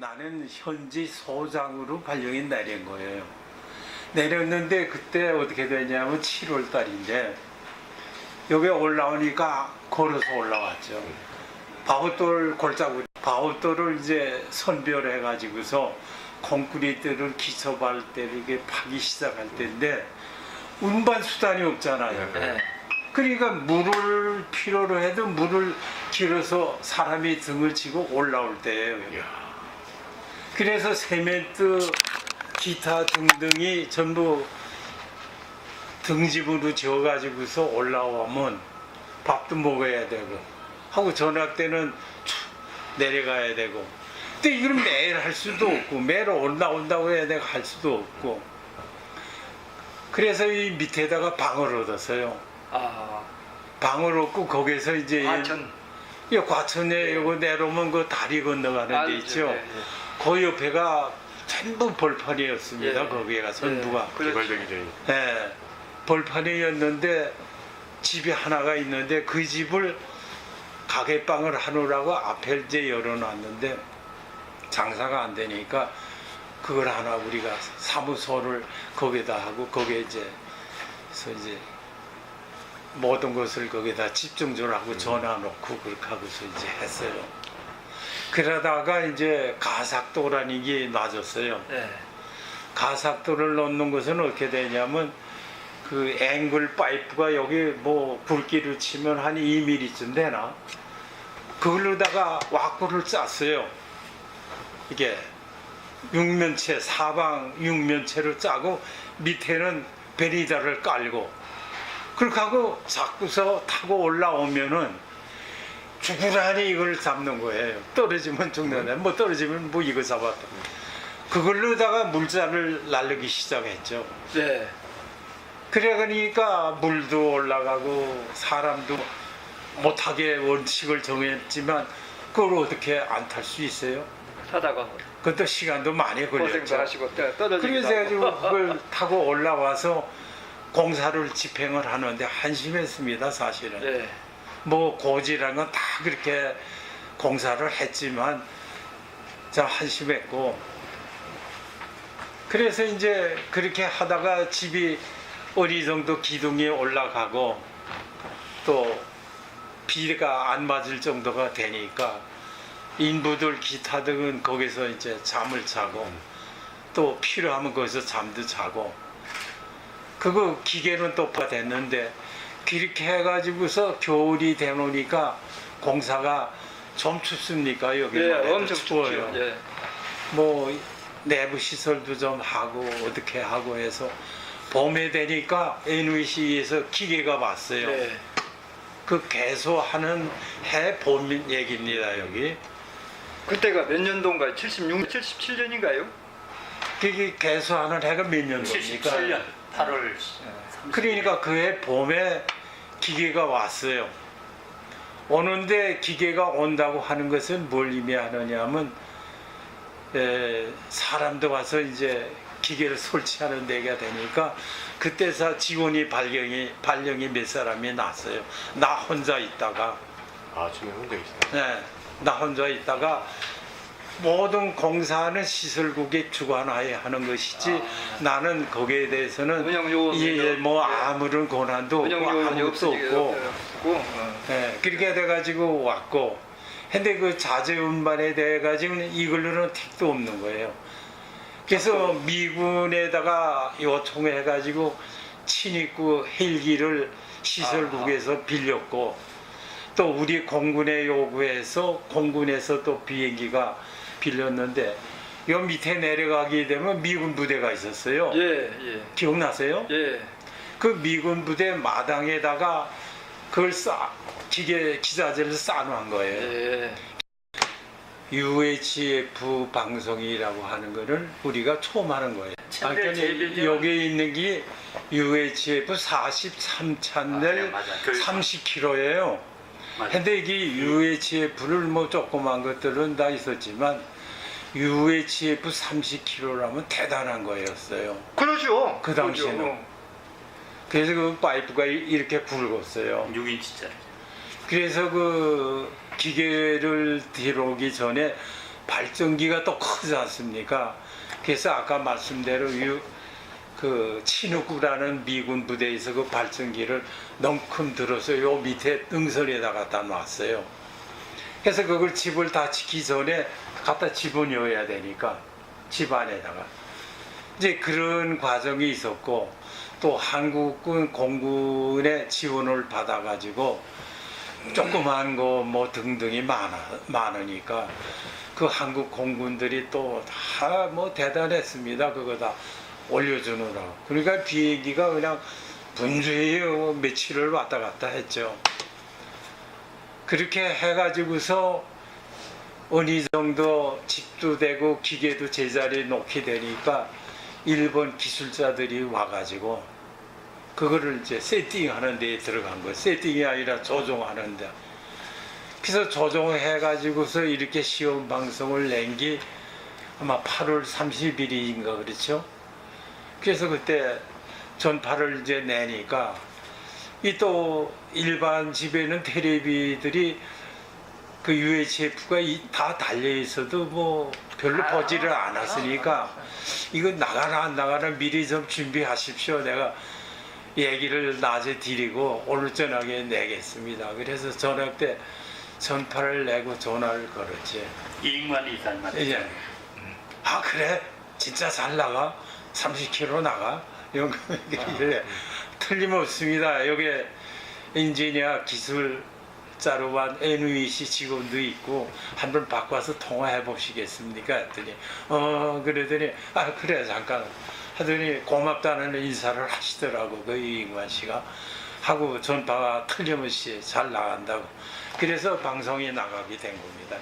나는 현지 소장으로 발령이 내린 거예요. 내렸는데 그때 어떻게 되냐면 7월 달인데 여기 올라오니까 걸어서 올라왔죠. 바우돌 골짜기 바우돌을 이제 선별해 가지고서 콘크리트를 기초발 때 이렇게 파기 시작할 때인데 운반 수단이 없잖아요. 네. 그러니까 물을 필요로 해도 물을 길어서 사람이 등을 치고 올라올 때예요. 그래서 세멘트, 기타 등등이 전부 등집으로 지어가지고서 올라오면 밥도 먹어야 되고 하고 전학 때는 쭉 내려가야 되고 근데 이걸 매일 할 수도 없고 매일 올라온다고 해야 되고 할 수도 없고 그래서 이 밑에다가 방을 얻었어요. 아, 방을 얻고 거기서 이제 과천. 이 과천에 요거 내려오면 그 다리 건너가는 데. 있죠. 예, 예. 그 옆에가 전부 벌판이었습니다. 예. 거기가 전부가. 그렇죠. 개발되기 전에 예. 벌판이었는데 집이 하나가 있는데 그 집을 가게방을 하느라고 앞에 이제 열어놨는데 장사가 안 되니까 그걸 하나 우리가 사무소를 거기다 하고 거기에 이제 그래서 이제 모든 것을 거기다 집중적으로 하고 전화 놓고 그렇게 하고서 이제 했어요. 그러다가 이제 가삭도라는 게 놔졌어요. 네. 가삭도를 넣는 것은 어떻게 되냐면 그 앵글 파이프가 여기 뭐 굵기를 치면 한 2mm쯤 되나 그걸로다가 와꾸를 짰어요 이게 육면체 사방 육면체를 짜고 밑에는 베리다를 깔고 그렇게 하고 자꾸서 타고 올라오면은 죽으라니 이걸 잡는 거예요 떨어지면 죽는다 뭐 떨어지면 뭐 이거 잡았다 그걸로다가 물자를 날르기 시작했죠. 네. 그래 그러니까 물도 올라가고 사람도 못하게 원칙을 정했지만 그걸 어떻게 안 탈 수 있어요? 타다가 그것도 시간도 많이 고생도 걸렸죠. 하시고 떠- 떨어지기도 그래서 하고. 해가지고 그걸 타고 올라와서 공사를 집행을 하는데 한심했습니다 사실은. 네. 뭐 고지라는 건 다 그렇게 공사를 했지만 참 한심했고. 그래서 이제 그렇게 하다가 집이 어느 정도 기둥이 올라가고 또 비가 안 맞을 정도가 되니까 인부들 기타 등은 거기서 이제 잠을 자고 또 필요하면 거기서 잠도 자고. 그거 기계는 또 됐는데 그렇게 해가지고서 겨울이 되노니까 공사가 좀 춥습니까 여기 예, 엄청 추워요. 예. 뭐 내부 시설도 좀 하고 어떻게 하고 해서 봄에 되니까 NVC에서 기계가 왔어요. 네. 그 개소하는 해 봄 얘기입니다 여기. 그때가 몇 년도인가요? 76, 77년인가요? 그게 개소하는 해가 몇 년도입니까? 77년 8월 그러니까 그 해 봄에 기계가 왔어요. 오는데 기계가 온다고 하는 것은 뭘 의미하느냐면 에, 사람도 와서 이제 기계를 설치하는 데가 되니까 그때서 지원이 발령이 발령이 몇 사람이 났어요. 나 혼자 있다가 아 지금 혼자 있어요. 네, 나 혼자 있다가 모든 공사는 시설국에 주관하에 하는 것이지 아. 나는 거기에 대해서는 요원, 예, 뭐 예. 아무런 권한도 없고 아무것도 없고. 어. 예, 그렇게 돼가지고 왔고 근데 그 자재 운반에 대해 가지고는 이걸로는 택도 없는 거예요. 그래서 미군에다가 요청해 가지고 친입구 헬기를 시설국에서 빌렸고 또 우리 공군에 요구해서 공군에서 또 비행기가 빌렸는데 요 밑에 내려가게 되면 미군 부대가 있었어요. 예, 예. 기억나세요? 예. 그 미군 부대 마당에다가 그걸 싸 기계 기자재를 쌓아놓은 거예요. 예. UHF 방송이라고 하는 거를 우리가 처음 하는 거예요. 채널 그러니까 제일 여기 있는 게 UHF 43 채널 맞아, 맞아. 교육. 30kg예요. 맞아. 근데 이게 UHF를 뭐 조그만 것들은 다 있었지만 UHF 30kg라면 대단한 거였어요. 그러죠. 그 당시에는. 그러죠. 그래서 그 파이프가 이렇게 굵었어요. 6인치짜리. 그래서 그 기계를 들어오기 전에 발전기가 또 크지 않습니까? 그래서 아까 말씀대로 유, 그 치누구라는 미군 부대에서 그 발전기를 넝큼 들어서 요 밑에 능선에다 갖다 놨어요. 그래서 그걸 집을 다 짓기 전에 갖다 집어넣어야 되니까 집 안에다가 이제 그런 과정이 있었고 또 한국군 공군의 지원을 받아가지고 조그만 거 뭐 등등이 많아 많으니까 그 한국 공군들이 또 다 뭐 대단했습니다. 그거 다 올려주느라고. 그러니까 비행기가 그냥 분주히 며칠을 왔다 갔다 했죠. 그렇게 해가지고서 어느 정도 집도 되고 기계도 제자리에 놓게 되니까 일본 기술자들이 와가지고 그거를 이제 세팅하는 데에 들어간 거예요. 세팅이 아니라 조종하는 데. 그래서 조종해가지고서 이렇게 시험 방송을 낸 게 아마 8월 30일인가 그렇죠. 그래서 그때 전파를 이제 내니까 이 또 일반 집에는 테레비들이 그 UHF가 다 달려 있어도 뭐 별로 보지를 않았으니까 이거 나가라 안 나가라 미리 좀 준비하십시오. 내가 얘기를 낮에 드리고 오늘 저녁에 내겠습니다. 그래서 저녁 때 전파를 내고 전화를 걸었지. 이익만 이상 만 예. 아 그래 진짜 잘 나가 30km 나가? 이런 거 이래 틀림없습니다. 여기 엔지니어 기술자로만 NEC 직원도 있고 한번 바꿔서 통화해 보시겠습니까? 했더니 어 그러더니 아 그래 잠깐. 하더니 고맙다는 인사를 하시더라고 그 이ing만 씨가. 하고 전파가 틀림없이 잘 나간다고. 그래서 방송에 나가게 된 겁니다.